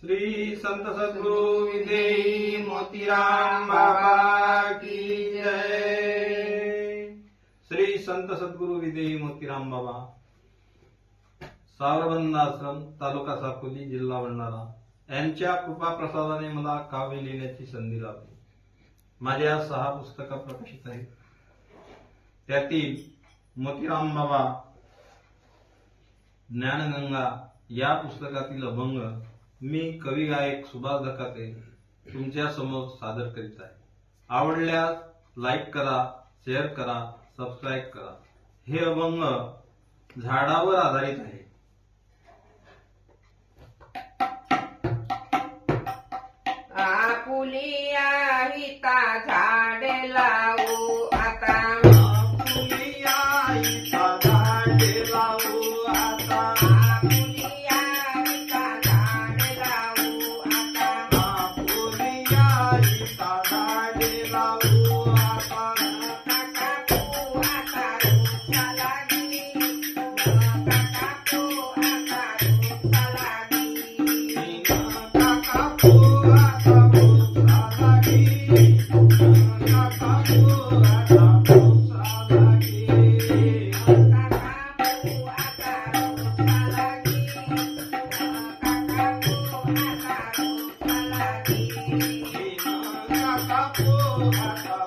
श्री संत सद्गुरु विदेही मोतीराम बाबा की जय। श्री संत सद्गुरु विदेही मोतीराम बाबा सावरबंद आश्रम तालुका साकोली जिल्हा भंडारा यांच्या कृपा प्रसादाने मला काव्य लिहिण्याची संधी लाभली. माझ्या सहा पुस्तकं प्रकाशित आहेत. त्यातील मोतीराम बाबा ज्ञानगंगा या पुस्तकातील अभंग मी कवी गायक सुभाष धकाते तुमच्यासमोर सादर करीत आहे. आवडल्यास लाईक करा शेअर करा सबस्क्राईब करा. हे अभंग झाडावर आधारित आहे. आपुली आहिता झाडेला Porra,